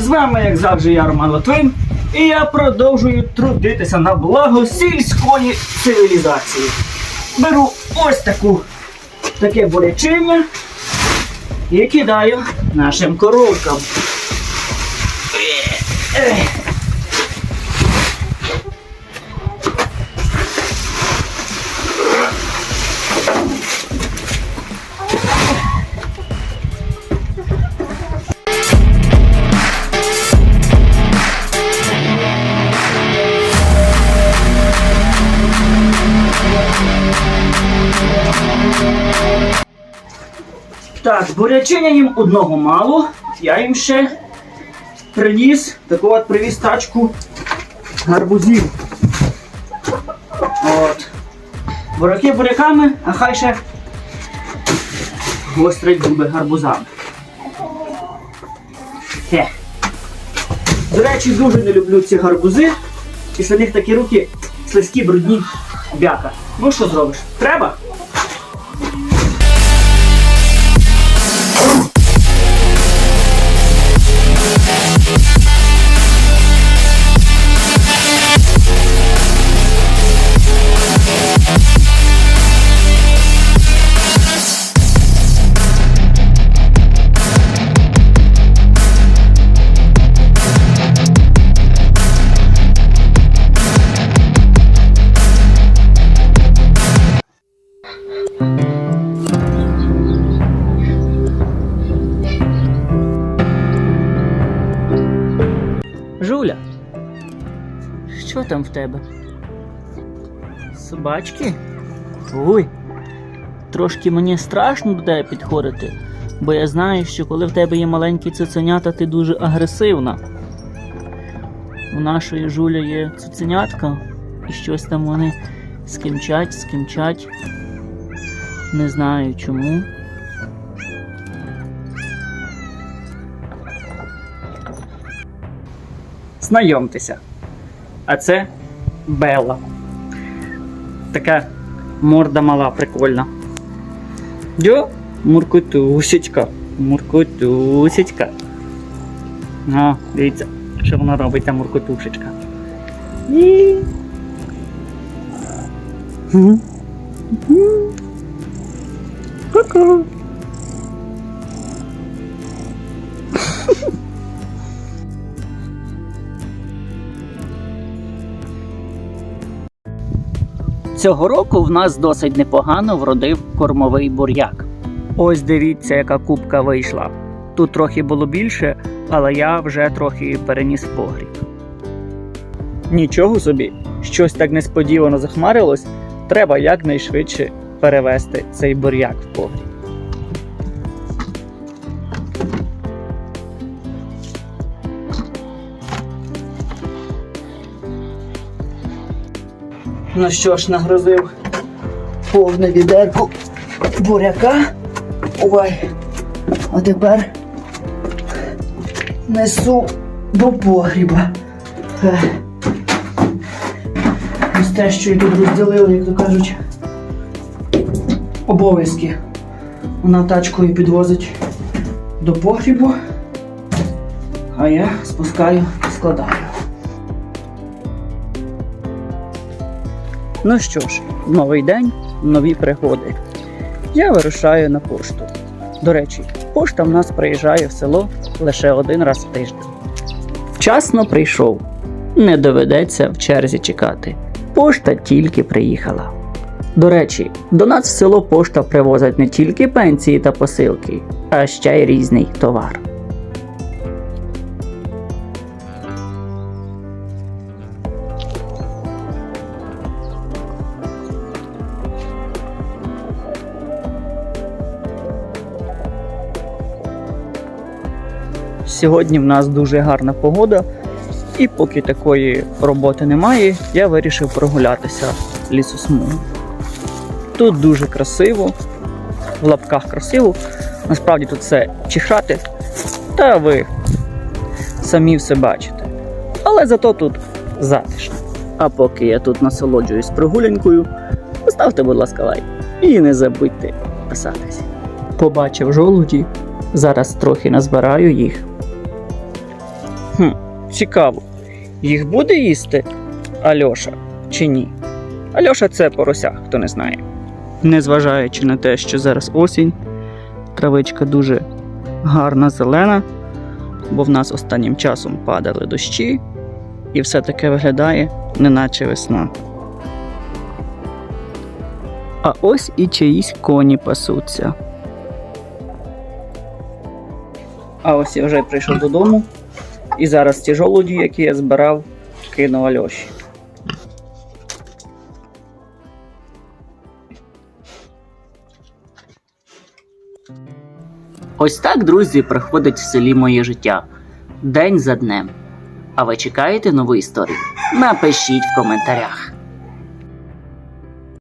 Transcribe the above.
З вами, як завжди, я Роман Латвин, і я продовжую трудитися на благо сільської цивілізації. Беру ось таку таке бурячиння і кидаю нашим коровкам. Так, бурячиня їм одного мало. Я їм ще приніс, таку от привіз тачку гарбузів. От. Бураки буряками, а хай ще гострить губи гарбузами. Хе. До речі, дуже не люблю ці гарбузи. Після них такі руки слизькі, брудні, бяка. Ну що зробиш? Треба? Жуля, що там в тебе? Собачки? Ой, трошки мені страшно до тебе підходити, бо я знаю, що коли в тебе є маленькі цуценята, ти дуже агресивна. У нашої жуля є цуценятка, і щось там вони скимчать, скимчать. Не знаю чому. Знайомтеся. А це Белла. Така морда мала, прикольна. Дьо, муркотусечка. Муркотусечка. А, дивіться, що вона робить, та муркотушечка. І... Ку-ку. Цього року в нас досить непогано вродив кормовий бур'як. Ось дивіться, яка кубка вийшла. Тут трохи було більше, але я вже трохи переніс погріб. Нічого собі, щось так несподівано захмарилось, треба якнайшвидше перевести цей бур'як в погріб. Ну що ж, нагрузив повне відерку буряка. Ой, а тепер несу до погріба. Ось те, що і тут розділили, як то кажуть, обов'язки. Вона тачкою підвозить до погрібу, а я спускаю і складаю. Ну що ж, новий день, нові пригоди. Я вирушаю на пошту. До речі, пошта в нас приїжджає в село лише один раз в тиждень. Вчасно прийшов. Не доведеться в черзі чекати. Пошта тільки приїхала. До речі, до нас в село пошта привозить не тільки пенсії та посилки, а ще й різний товар. Сьогодні в нас дуже гарна погода, і поки такої роботи немає, я вирішив прогулятися лісосмугу. Тут дуже красиво, в лапках красиво. Насправді тут все чихати, та ви самі все бачите. Але зато тут затишно. А поки я тут насолоджуюсь прогулянкою, поставте, будь ласка, лайк. І не забудьте підписатись. Побачив жолуді, зараз трохи назбираю їх Хм, цікаво. Їх буде їсти Альоша чи ні? Альоша це порося, хто не знає. Незважаючи на те, що зараз осінь, травичка дуже гарна, зелена, бо в нас останнім часом падали дощі, і все таке виглядає, неначе весна. А ось і чиїсь коні пасуться. А ось я вже прийшов додому, і зараз ті жолуді, які я збирав, кину Альоші. Ось так, друзі, проходить в селі моє життя. День за днем. А ви чекаєте нову історію? Напишіть в коментарях.